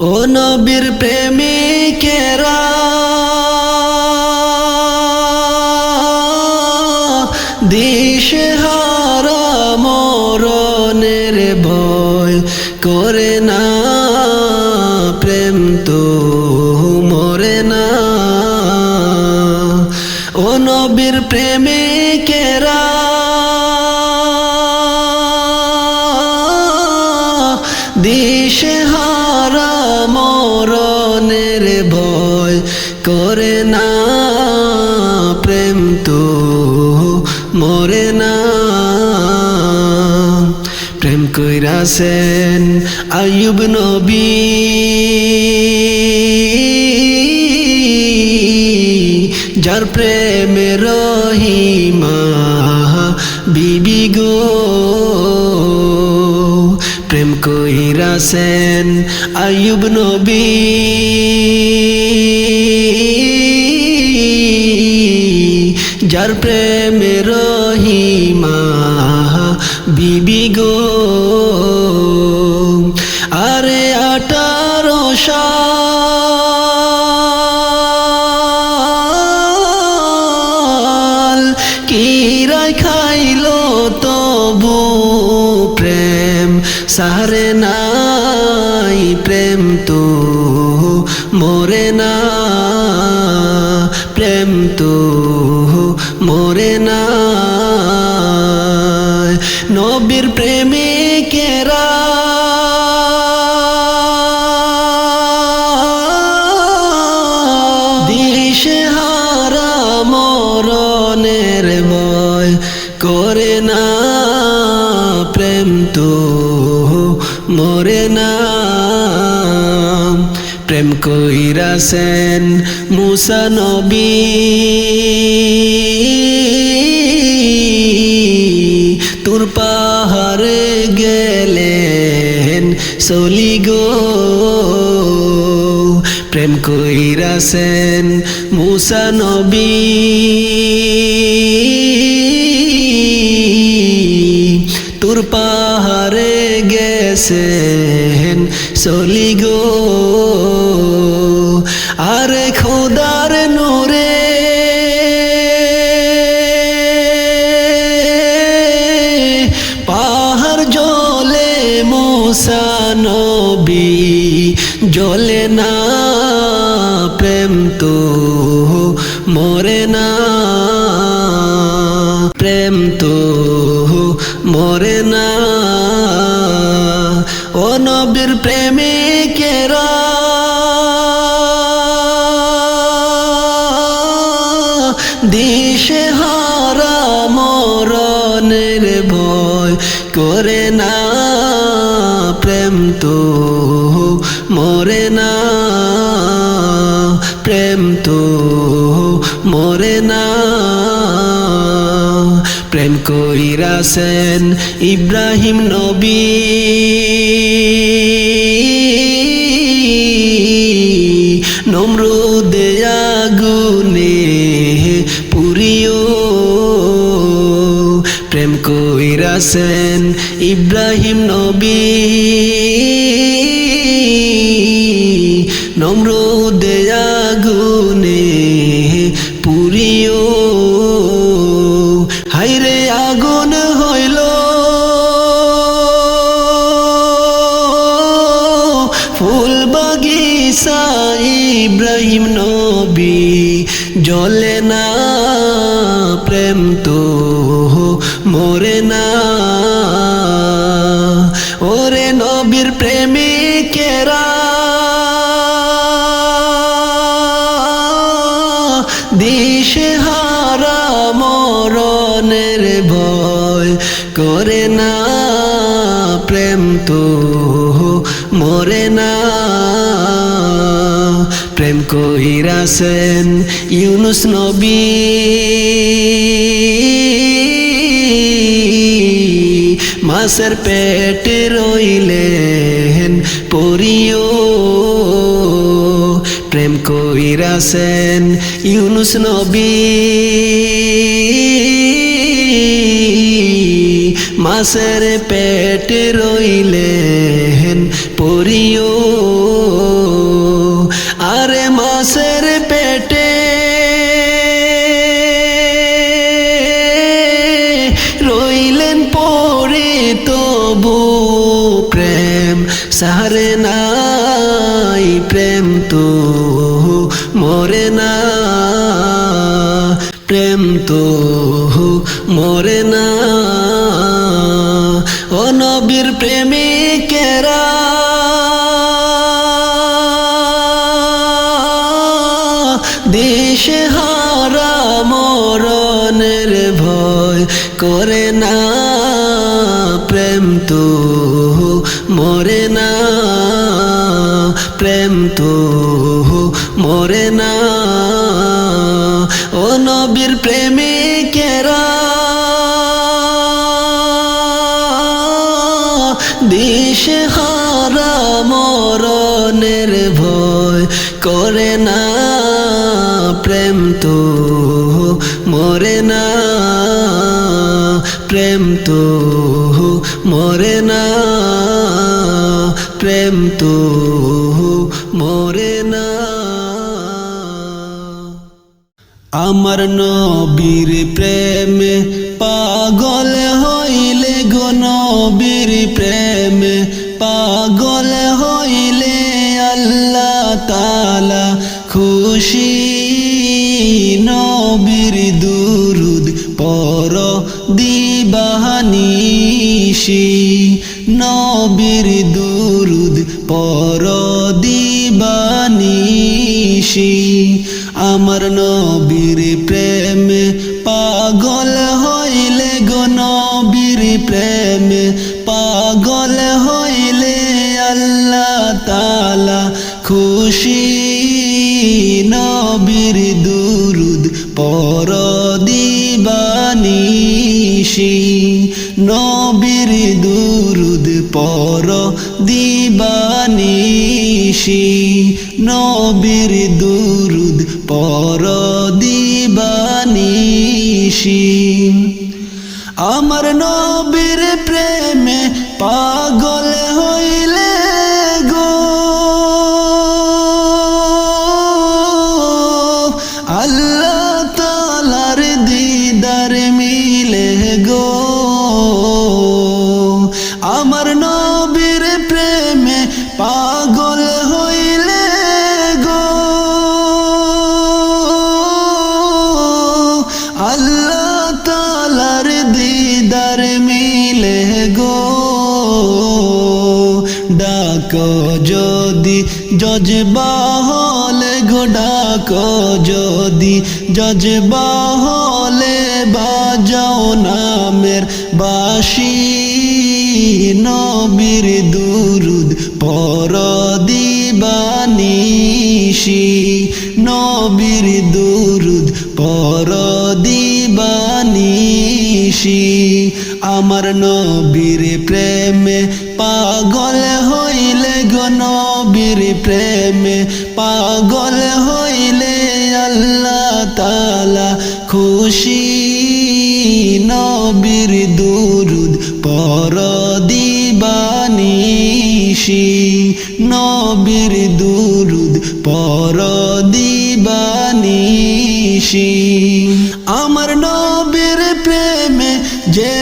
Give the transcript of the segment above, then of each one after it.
ও নবীর প্রেমিকেরা দিশে মরে না। প্রেম কইরাছেন আয়ুব নবী। যার প্রেমে রহিমা বিবি গো। প্রেম কইরাছেন আয়ুব নবী। যার প্রেমে রহিমা বিবি গো। আরে আটারো সাল কিরাই খাইলো তবু প্রেম সারে তো মরে না। প্রেম কইরাছেন মুসা নবী। তোর পাহাড়ে গেলেন সলি গো। প্রেম কইরাছেন মুসা নবী। গেছেন। চলি গো ও নবীর প্রেমিকেরা। দিশে হারা মরণের ভয় করে না প্রেম তো, মরে না প্রেম তো, মরে না কইরাছেন ইব্রাহিম নবী। নমরুদে পুরিও। প্রেম কইরাছেন ইব্রাহিম নবী। নমরুদে মরে না। ওরে নবীর প্রেমিকেরা দিশে হারা মরণের ভয় করে না। প্রেম তো মরে না। প্রেম কইরাছেন ইউনুস নবী। মাসের পেটে রইলেন পরিও প্রেম কইরাছেন ইউনুস নবী। মাসের পেটে রইলেন পরিও তো মরে না। ও নবীর প্রেমিকেরা। দেশে হারা মরণের ভয় করে না। প্রেম তো মরে না। প্রেম তো মরে না। দিশে হারা মরণের ভয় করে না প্রেম তো, মরে না প্রেম তো, মরে না প্রেম তো, মরে না। আমার নবীর প্রেমে পাগল গো নবীর প্রেমে পাগল হইলে আল্লাহ তালা খুশি। নবীর দুরুদ পর দিবাহানিশি। নবীর দুরুদ পর দিবানিশি আমার নবীর পর দিবানিশি নবীর দুরুদ পর দিবানিশি নবীর দুরুদ পর দিবানিশি। আমার নবীর আমার নবীর প্রেমে পাগল হইলে গো। আল্লাহ তালার দিদার মিলে গো। ডাক যদি জজবা হলে গো, ডাক যদি জজবা হলে বাজাও নামের বাসি নবীর দুরুদ পর দিবানিশি নবীর দুরুদ পর দিবানিশি আমার নবীর প্রেমে পাগল হইলে গো নবীর প্রেমে পাগল হইলে আল্লাহ তালা খুশি। নবীর দুরুদ পর দিবানিশি নবীর দুরুদ পর দিবানিশি আমার নবীর প্রেমে যে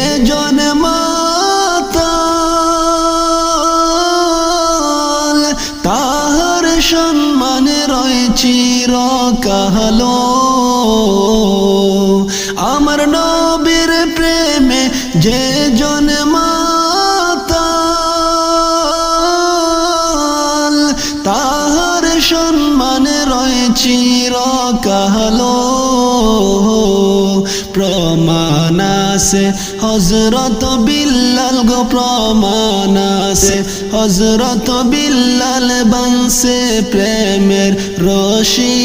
আছে। হজরত বিল্লাল গো প্রমাণ আছে। হজরত বিল্লাল বংশে প্রেমের রশি।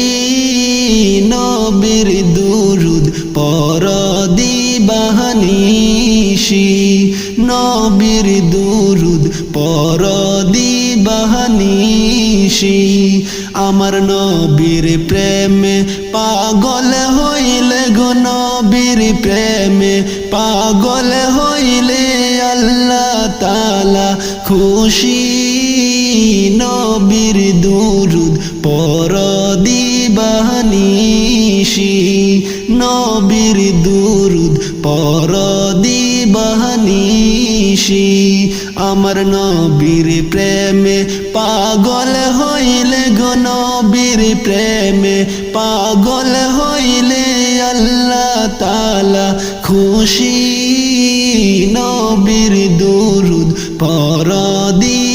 নবীর দুরুদ পর দিবাহানিশি নবীর দুরুদ পর দিবাহানিশি আমার নবীর প্রেমে পাগল হইলে গো নবীর প্রেমে পাগল হইলে আল্লাহ তালা খুশি। নবীর দুরুদ পর দিবানিশি নবীর দুরুদ পর দিবানিশি আমার নবীর প্রেমে পাগল হইলে গো নবীর প্রেমে পাগল হইলে খুশি নবীর দুরুদ পরদিবাহানিশি।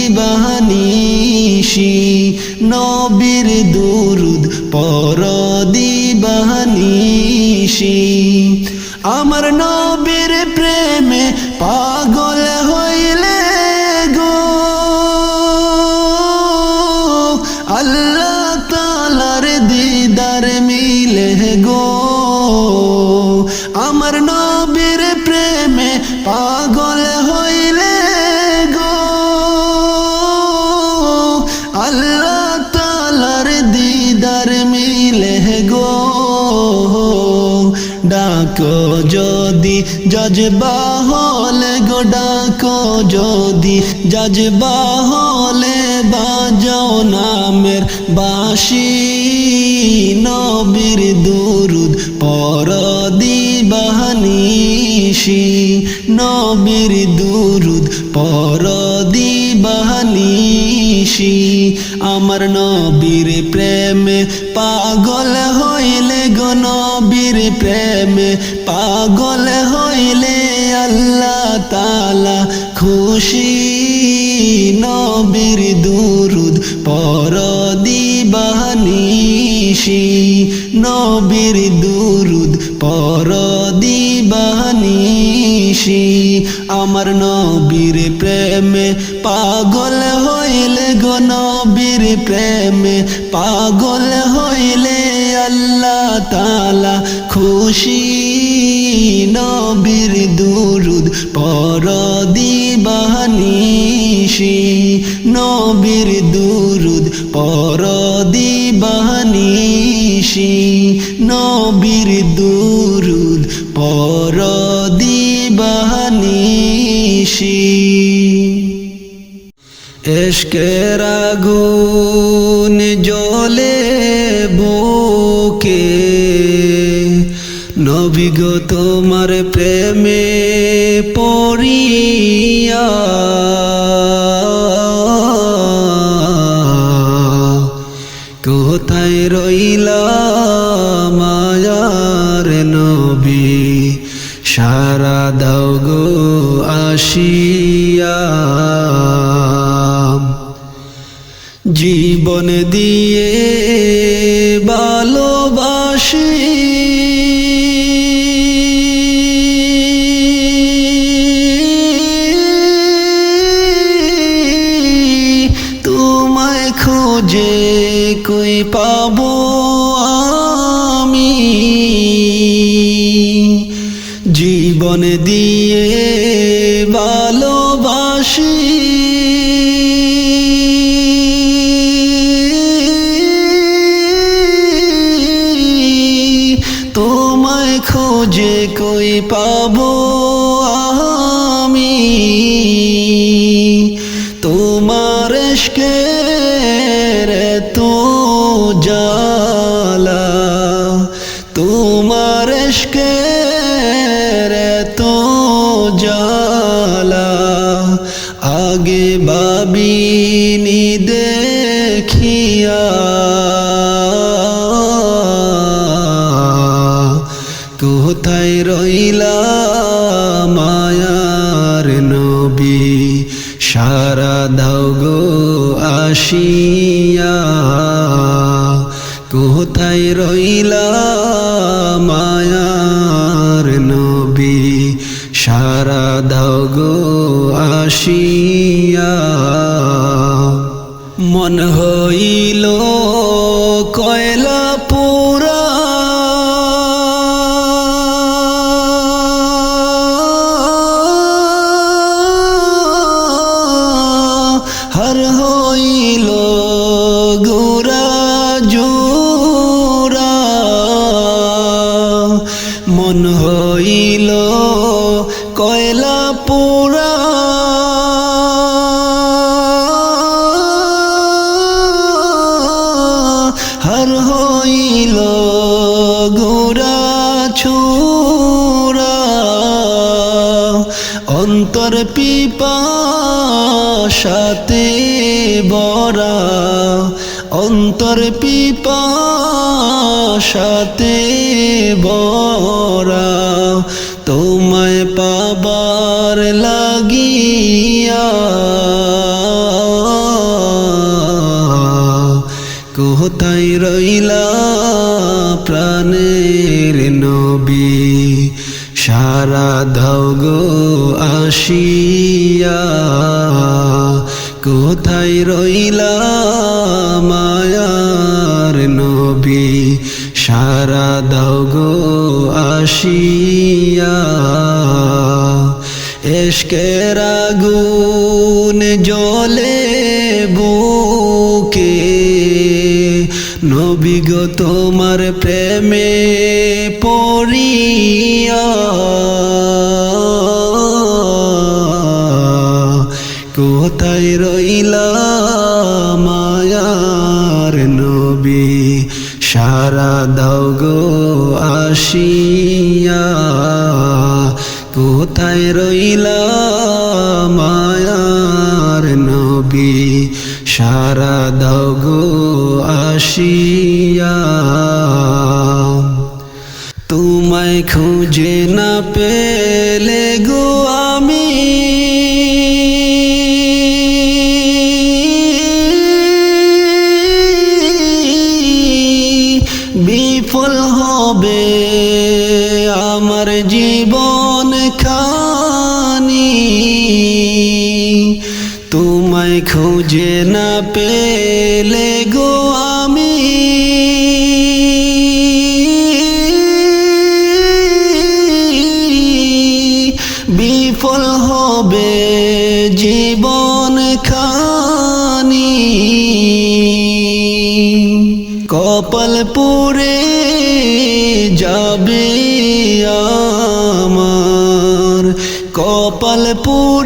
নবীর দুরুদ পর যদি জজবা হলে গো ডাকো যদি। জজবা হলে বাজাও নামের বাসি নবীর দুরুদ পর দিবাহানিসি নবীর দুরুদ পর দিবাহানিসি আমার নবীর প্রেমে পাগল হইলে গো নবীর প্রেমে। পাগল হইলে আল্লাহ তালা খুশি। নবীর দুরুদ পর দিবাহানিসি নবীর দুরুদ পর দিবাহানিসি আমার নবীর প্রেমে পাগল হইলে গো নবীর প্রেমে। পাগল হইলে আল্লাহ তালা খুশি। নবীর দুরুদ পর দিবাহানিসি নবীর দুরুদ পর দিবাহানিসি নবীর দুরুদ পর দিবাহানিসি এশকের আগুন জলে বুকে নবীগ তোমার প্রেমে পড়িয়া, কোথায় রইলা মায়ার নবী? সারা দাও আসিয়া জীবন দিয়ে ভালোবাসি। তোমায় খোঁজে কই পাবো আমি? জীবন দিয়ে খোঁজে কই পাবো আমি? কোথায় রইলা মায়ার নবী? সারা দাও গো আসিয়া। কোথায় রইলা মায়ার নবী? সারা দাও গো আসিয়া। মন হইল তোমায় পাবার লাগিয়া কোথায় রইলা প্রাণের নবী? সারা দাও গো আসিয়া। কোথায় রইলা মায়ার নবী? সারা দাও গো আসিয়া। এসকের আগুন জলে বুকে। নবী গো, তোমার প্রেমে পড়িয়া কোথায় রইলা মায়ার নবী? সারা দাও গো, আসিয়া। কোথায় রইল মায়ার নবী? সারা দগো আসিয়া। তোমায় খুঁজে না পেলে বিফল হবে জীবন খানি। কপাল পুরে যাবে আমার। কপাল পুরে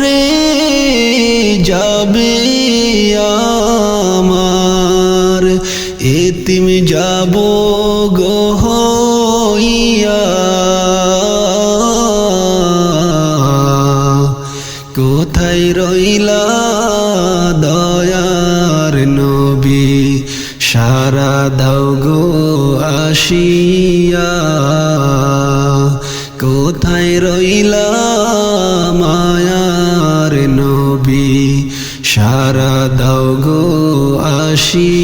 নবী সারা দাও গো আসিয়া। কোথায় রইলা মায়ার নবী সারা দাও গো আসিয়া।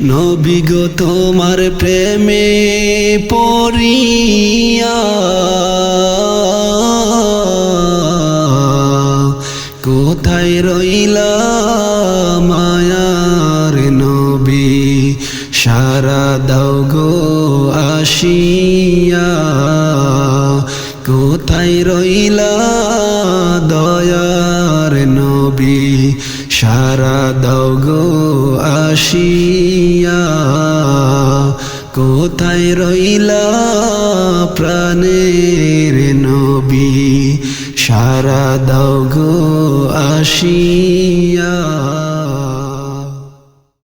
নবী গো তোমার প্রেমে পড়িয়া কোথায় রইলা মায়ার নবী? সারা দাও গো আসিয়া কোথায়